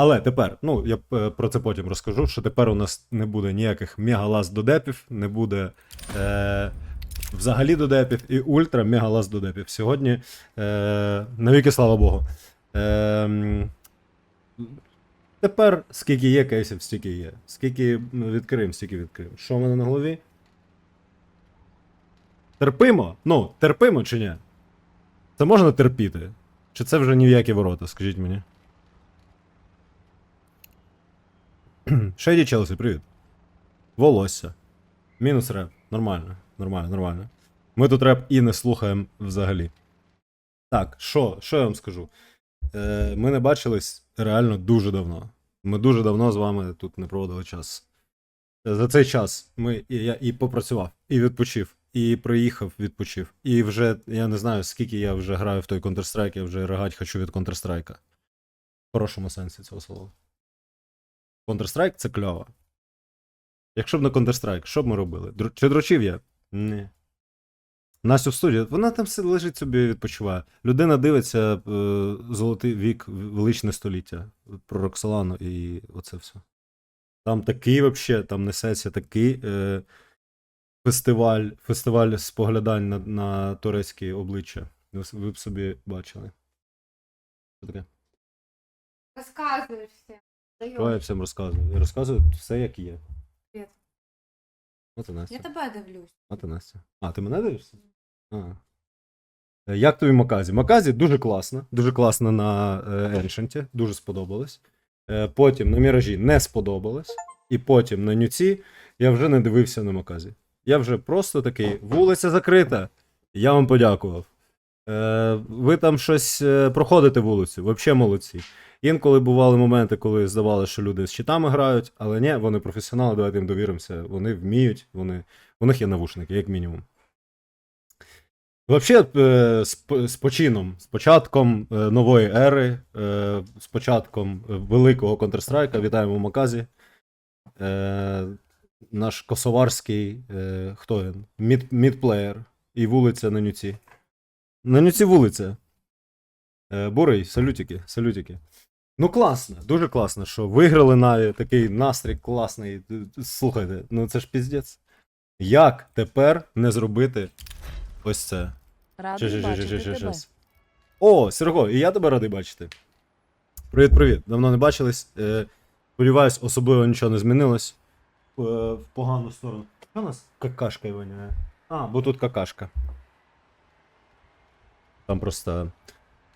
Але тепер, ну я е, про це потім розкажу, що тепер у нас не буде ніяких мегалаз додепів, не буде е, взагалі додепів і ультра мегалаз додепів. Сьогодні, е, навіки слава Богу. Е, тепер скільки є кейсів, стільки є. Скільки відкриємо, стільки відкриємо. Що в мене на голові? Терпимо? Ну, терпимо чи ні? Це можна терпіти? Чи це вже ні в які ворота, скажіть мені? Шейді Челсі, привіт. Волосся. Мінус реп. Нормально, нормально, нормально. Ми тут реп і не слухаємо взагалі. Так, що, що я вам скажу? Е, ми не бачились реально дуже давно. Ми дуже давно з вами тут не проводили час. Е, За цей час ми, я і попрацював, і відпочив, і приїхав, відпочив. І вже я не знаю, скільки я вже граю в той Counter-Strike, я вже ригать хочу від Counter-Strike. В хорошому сенсі цього слова. Counter-Strike це кльово. Якщо б не Counter-Strike, що б ми робили? Др- Чи дрочив я? Ні. Настю в студії, вона там лежить собі відпочиває. Людина дивиться е, Золотий вік, величне століття про Роксолану і оце все. Там такий вообще, там несеться такий е, фестиваль, фестиваль споглядань на, на турецькі обличчя. Ви, ви б собі бачили. Що таке? Всем. Що я всім розказую? Я розказую все, як є. Привіт. От і Настя. Я тебе дивлюсь. А ти Настя. А, ти мене дивишся? А. Е, Як тобі Маказі? Маказі дуже класно. Дуже класно на е, Ancient, дуже сподобалось. Е, Потім на Міражі не сподобалось. І потім на Нюці я вже не дивився на Маказі. Я вже просто такий, вулиця закрита. Я вам подякував. Е, Ви там щось е, проходите вулицю, взагалі молодці. Інколи бували моменти, коли здавалося, що люди з щитами грають, але ні, вони професіонали, давайте їм довіримося. Вони вміють, вони у них є навушники, як мінімум. Взагалі, е, з, почином, з початком е, нової ери, е, з початком великого Counter-Strike, вітаємо в Маказі. Наш косоварський, хто він? Мід, мідплеєр і вулиця на нюці. На нюці вулиця. Бурий, салютики, салютики. Ну, класно, дуже класно, що виграли навіть такий настрій класний. Слухайте, ну це ж піздець. Як тепер не зробити ось це? Радий бачити тебе. О, Серго, і я тебе радий бачити. Привіт, привіт. Давно не бачились. Е, сподіваюсь, особливо нічого не змінилось. Е, в погану сторону. Що у нас какашка воняє? А, бо тут какашка. Там просто.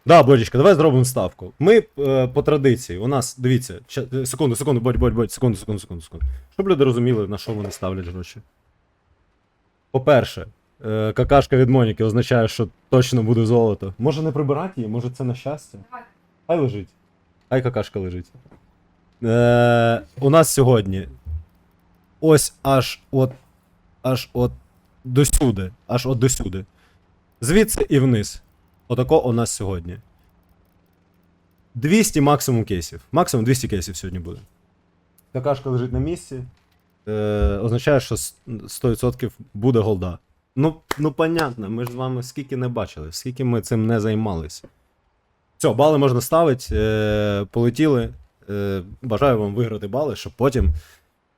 Да, Бодічка, давай зробимо ставку. Ми е, по традиції, у нас, дивіться, е, секунду, секунду, бодь, бодь, бодь, секунду, секунду, секунду, секунду. Щоб люди розуміли, на що вони ставлять гроші. По-перше, е, какашка від Моніки означає, що точно буде золото. Може не прибирати її, може це на щастя? Хай лежить. Хай какашка лежить. Е, у нас сьогодні ось аж от. Аж от досюди. Аж от досюди. Звідси і вниз. Отако у нас сьогодні. 200 максимум кейсів. Максимум 200 кейсів сьогодні буде. Какашка лежить на місці. Е, означає, що 100% буде голда. Ну, ну понятно, ми ж з вами скільки не бачили, скільки ми цим не займалися. Все, бали можна ставити. Е, полетіли. Е, бажаю вам виграти бали, щоб потім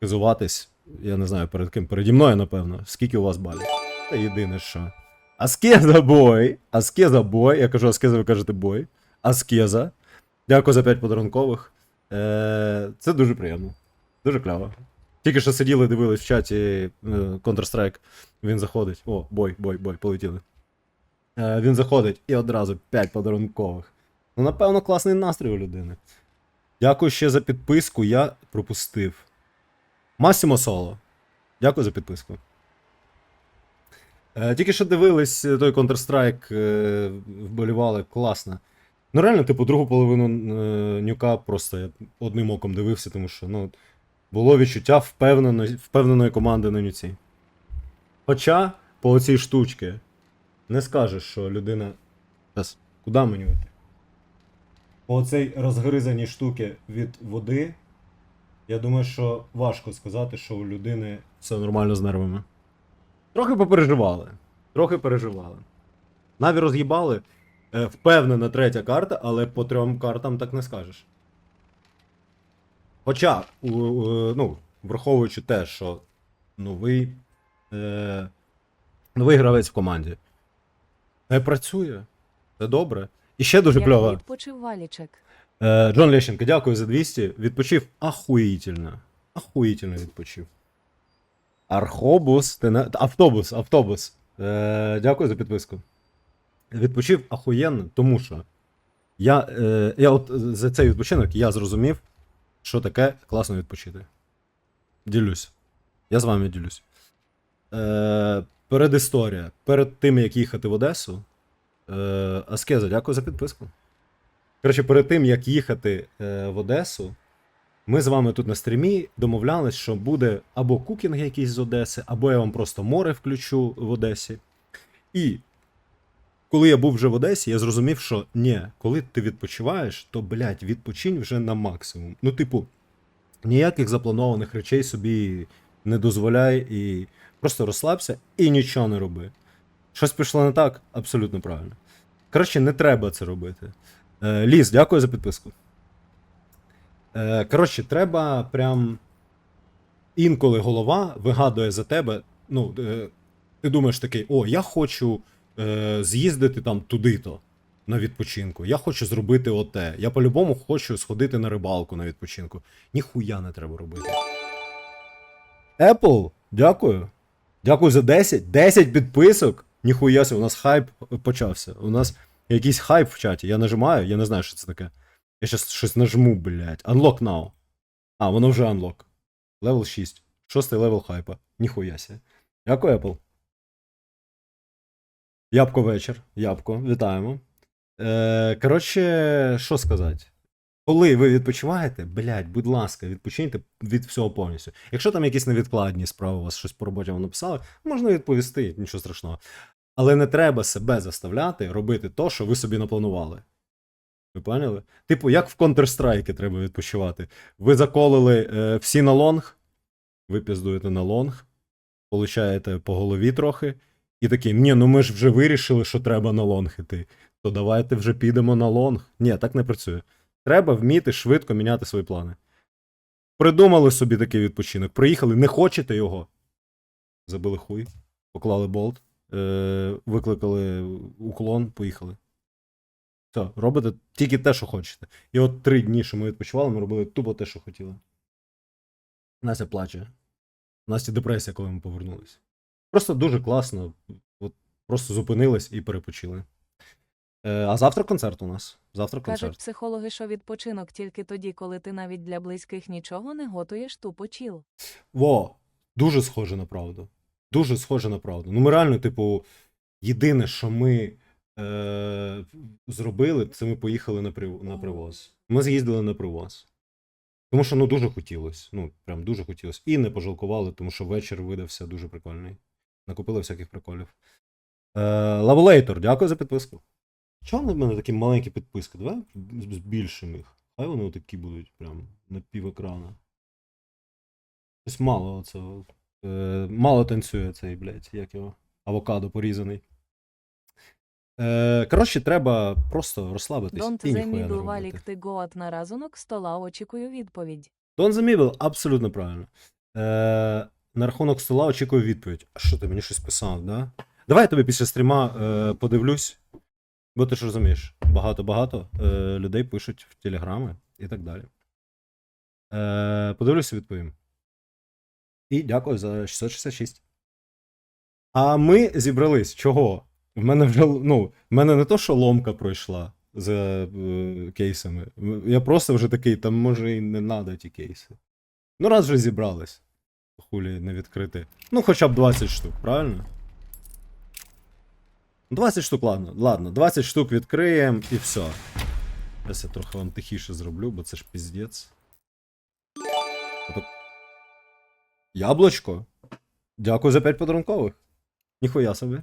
хизуватись. Я не знаю, перед ким. Переді мною, напевно. Скільки у вас балів? Та єдине що. Аскеза бой. Аскеза бой. Я кажу Аскеза, ви кажете бой. Аскеза. Дякую за 5 подарункових. Е, це дуже приємно. Дуже кльово. Тільки що сиділи, дивились в чаті е, Counter-Strike. Він заходить. О, бой, бой, бой, полетіли. Е, він заходить і одразу 5 подарункових. Ну, напевно, класний настрій у людини. Дякую ще за підписку, я пропустив. Масімо Соло. Дякую за підписку. Е, тільки що дивились е, той Counter-Strike, е, вболівали, класно. Ну, реально, типу, другу половину нюка просто я одним оком дивився, тому що, ну, було відчуття впевненої, впевненої команди на нюці. Хоча, по оцій штучці, не скажеш, що людина. Зараз, куди мені йти? По оцій розгризаній штуки від води, я думаю, що важко сказати, що у людини все нормально з нервами. Трохи попереживали. Трохи переживали. Наві роз'їбали. Е, впевнена третя карта, але по трьом картам так не скажеш. Хоча, у- у- ну, враховуючи те, що новий, е, новий гравець в команді. Не працює. Це добре. І ще дуже кльово. відпочив валічек. Е, Джон Лещенко, дякую за 200. Відпочив ахуїтельно. Ахуїтельно відпочив. Архобус, ти не... автобус, автобус. Е, дякую за підписку. Відпочив ахуєнно, тому що я, е, я от за цей відпочинок я зрозумів, що таке класно відпочити. Ділюсь. Я з вами ділюсь. Е, передісторія. Перед тим, як їхати в Одесу. Е, Аскеза, дякую за підписку. Коротше, перед тим, як їхати е, в Одесу, ми з вами тут на стрімі домовлялись, що буде або кукінг якийсь з Одеси, або я вам просто море включу в Одесі. І коли я був вже в Одесі, я зрозумів, що ні, коли ти відпочиваєш, то, блядь, відпочинь вже на максимум. Ну, типу, ніяких запланованих речей собі не дозволяй і просто розслабся і нічого не роби. Щось пішло не так, абсолютно правильно. Коротше, не треба це робити. Е, Ліз, дякую за підписку. Е, коротше, треба прям. Інколи голова вигадує за тебе. Ну, е, ти думаєш такий, о, я хочу е, з'їздити там туди-то на відпочинку. Я хочу зробити оте. Я по-любому хочу сходити на рибалку на відпочинку. Ніхуя не треба робити. Apple, дякую. Дякую за 10. 10 підписок. Ніхуя себе, у нас хайп почався. У нас якийсь хайп в чаті. Я нажимаю, я не знаю, що це таке. Я щас щось нажму, блядь. Unlock now. А, воно вже unlock. Левел 6. Шостий левел хайпа. Ніхуя себе. Дякую, Apple. Ябко вечір. Ябко, вітаємо. Е, коротше, що сказати? Коли ви відпочиваєте, блядь, будь ласка, відпочиньте від всього повністю. Якщо там якісь невідкладні справи, у вас щось по роботі вам написали, можна відповісти, нічого страшного. Але не треба себе заставляти робити то, що ви собі напланували. Ви поняли? Типу, як в Counter-Strike треба відпочивати. Ви заколили е, всі на лонг, ви піздуєте на лонг, получаєте по голові трохи, і такий, ні, ну ми ж вже вирішили, що треба на лонг іти. То давайте вже підемо на лонг. Ні, так не працює. Треба вміти швидко міняти свої плани. Придумали собі такий відпочинок. Приїхали, не хочете його. Забили хуй, поклали болт, е- викликали уклон, поїхали. Все, робите тільки те, що хочете. І от три дні, що ми відпочивали, ми робили тупо те, що хотіли. Настя плаче. Насті депресія, коли ми повернулись. Просто дуже класно. От просто зупинились і перепочили. Е, а завтра концерт у нас. Завтра Кажуть психологи, що відпочинок тільки тоді, коли ти навіть для близьких нічого не готуєш, тупо чіл. Во, дуже схоже на правду. Дуже схоже на правду. Ну, ми реально, типу, єдине, що ми е- зробили, це ми поїхали на, прив... на привоз. Ми з'їздили на привоз. Тому що ну дуже хотілося. Ну, прям дуже хотілося. І не пожалкували, тому що вечір видався дуже прикольний. Накупили всяких приколів. Е, Лаволейтор, дякую за підписку. Чого в мене такі маленькі підписки? Давай збільшимо їх. Хай вони такі будуть прям на пів екрана. Щось мало оцього. Е, мало танцює цей, блядь, як його. Авокадо порізаний. Е, коротше, треба просто розслабитись. Don't і the ніхуя не middle робити. валік ти гоат на разунок стола очікую відповідь. Don't the middle, абсолютно правильно. Е, на рахунок стола очікую відповідь. А що ти мені щось писав, да? Давай я тобі після стріма е, подивлюсь. Бо ти ж розумієш, багато-багато е, людей пишуть в телеграми і так далі. Е, подивлюся, відповім. І дякую за 666. А ми зібрались. Чого? В мене вже ну, в мене не то, що ломка пройшла за е, кейсами. Я просто вже такий, там може і не треба ті кейси. Ну, раз вже зібрались. Хулі не відкрити. Ну, хоча б 20 штук, правильно? 20 штук, ладно, ладно, 20 штук відкриємо і все. Зараз я трохи вам тихіше зроблю, бо це ж піздець. Яблочко. Дякую за 5 подарункових. Ніхуя собі.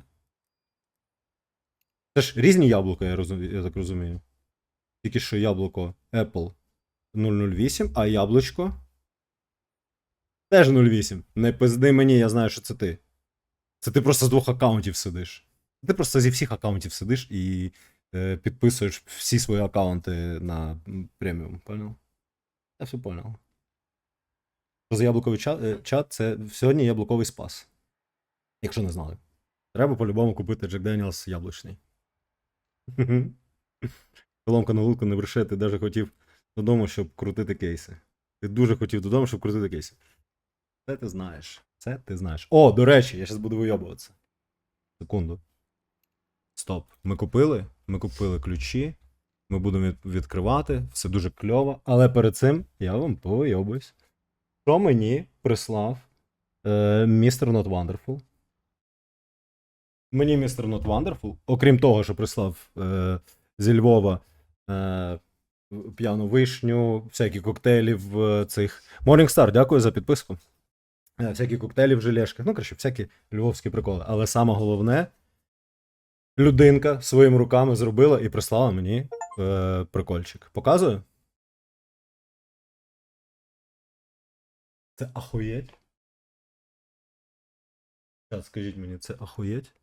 Це ж різні яблука, я, розумію, я так розумію. Тільки що яблуко Apple 008, а яблучко. Теж 08. Не пизди мені, я знаю, що це ти. Це ти просто з двох аккаунтів сидиш. Ти просто зі всіх аккаунтів сидиш і е, підписуєш всі свої аккаунти на преміум, понял? Я все понял. Що за яблуковий чат, е, чат це сьогодні яблуковий спас. Якщо не знали. Треба по-любому купити Джек Деніелс яблучний. Коломка на луку не бреше, ти навіть хотів додому, щоб крутити кейси. Ти дуже хотів додому, щоб крутити кейси. Це ти знаєш. Це ти знаєш. О, до речі, я зараз буду вийобуватися. Секунду. Стоп. Ми купили. Ми купили ключі. Ми будемо відкривати. Все дуже кльово. Але перед цим я вам повийобуюсь. Що мені прислав е, містер Not Wonderful? Мені містер Not Wonderful, окрім того, що прислав е, зі Львова е, п'яну вишню, всякі коктейлі в е, цих. Morningstar, дякую за підписку. Е, всякі коктейлі в желешках. Ну, коротше, всякі львовські приколи. Але саме головне, людинка своїми руками зробила і прислала мені е, прикольчик. Показую? Це ахуєть? Скажіть мені, це ахуєть?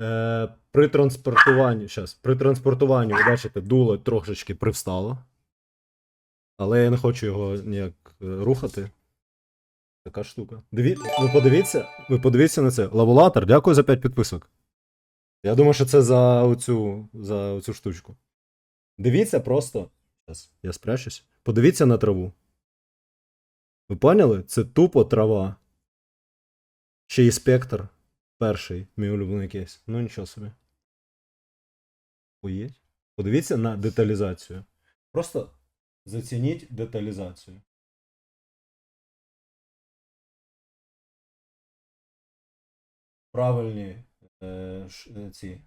Е, при транспортуванні, щас, при транспортуванні, ви бачите, дуло трошечки привстало. Але я не хочу його ніяк е, рухати. Така штука. Диві... Ви подивіться, ви подивіться на це. Лавулатор, дякую за 5 підписок. Я думаю, що це за оцю, за оцю штучку. Дивіться просто. Зараз я спрячусь. Подивіться на траву. Ви поняли? Це тупо трава. Ще і спектр. Перший, мій улюблений кейс. Ну нічого собі. Уїдь. Подивіться на деталізацію. Просто зацініть деталізацію. Правильні е, ш, е, ці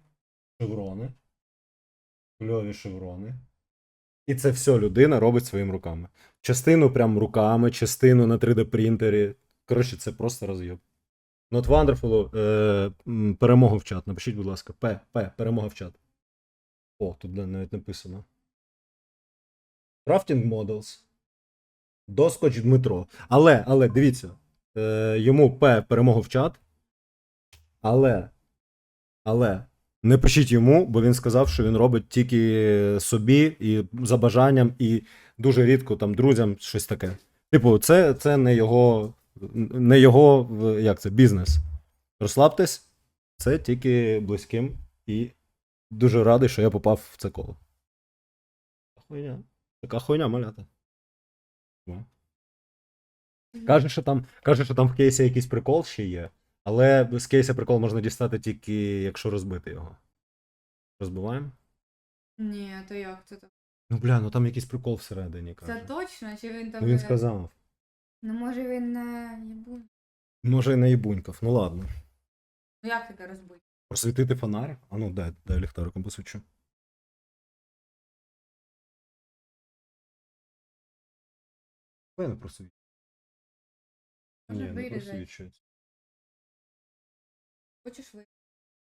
шеврони. Кльові шеврони. І це все людина робить своїми руками. Частину прям руками, частину на 3D принтері. Коротше, це просто роз'єб. Not Wonderful, е, м, перемогу в чат. Напишіть, будь ласка. П, П, перемога в чат. О, тут навіть написано. Crafting Models. Доскоч Дмитро. Але, але, дивіться. Е, йому П перемогу в чат. Але. Але. Не пишіть йому, бо він сказав, що він робить тільки собі і за бажанням, і дуже рідко там друзям щось таке. Типу, це, це не його, не його як це, бізнес. Розслабтесь, це тільки близьким, і дуже радий, що я попав в це коло. Хуйня. Така хуйня, малята. Ну. Каже, що там, каже, що там в кейсі якийсь прикол ще є, але з кейса прикол можна дістати тільки, якщо розбити його. Розбиваємо? Ні, то як це так? Ну бля, ну там якийсь прикол всередині, каже. Це точно, чи він там. Ну він сказав. Ну може він не їбун. Може, і не їбунькав. Ну ладно. Ну як таке розбити? Просвітити фонарик? А ну дай, дай ліхтариком посвічу. Дай не просвічу. Може, Ні, не вирізати. просвічується. Хочеш ви?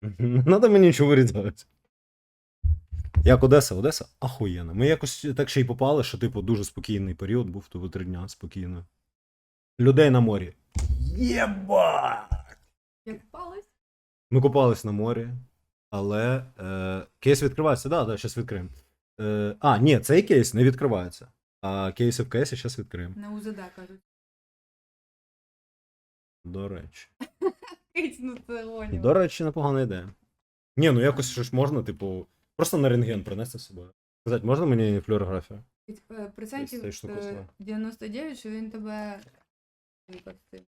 Не треба мені нічого вирізати. Як Одеса? Одеса ахуєнна. Ми якось так ще й попали, що, типу, дуже спокійний період був, тобто три дня спокійно. Людей на морі. Єба! Як палець? Ми купались на морі, але е, кейс відкривається, да, да, зараз відкриємо. Е, а, ні, цей кейс не відкривається. А кейси в кейсі зараз відкриємо. На УЗД кажуть. До речі. Киць. До речі, непогана ідея. Ні, ну якось що ж можна, типу, просто на рентген принести з собою. Сказати, можна мені флюорографію? Процентів штуки е, зла. 99, що він тебе.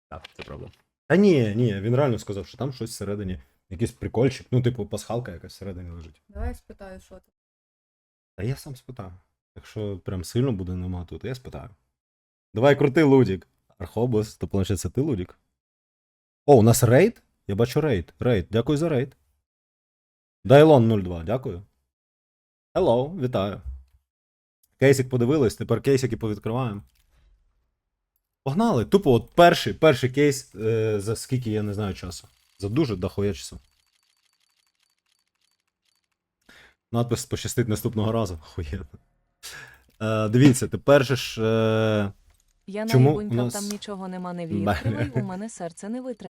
Так, це правда. Та ні, ні, він реально сказав, що там щось всередині, якийсь прикольчик, ну, типу, пасхалка якась всередині лежить. Давай спитаю, що це. Та я сам спитаю. Якщо прям сильно буде нема тут, я спитаю. Давай крути Лудік. Архобус, то планшет це ти Лудік. О, у нас рейд? Я бачу рейд. Рейд. Дякую за рейд. Дайлон 02, дякую. Hello, вітаю. Кейсик подивились, тепер кейсики повідкриваємо. Погнали. Тупо от перший, перший кейс е, за скільки я не знаю часу. За дуже дохуя часу. Надпис пощастить наступного разу. Охуєнно. Е, дивіться, тепер же ж. Е, Я Чому наїбунькав, нас- там нічого нема, не відкривай, у мене серце не витримає.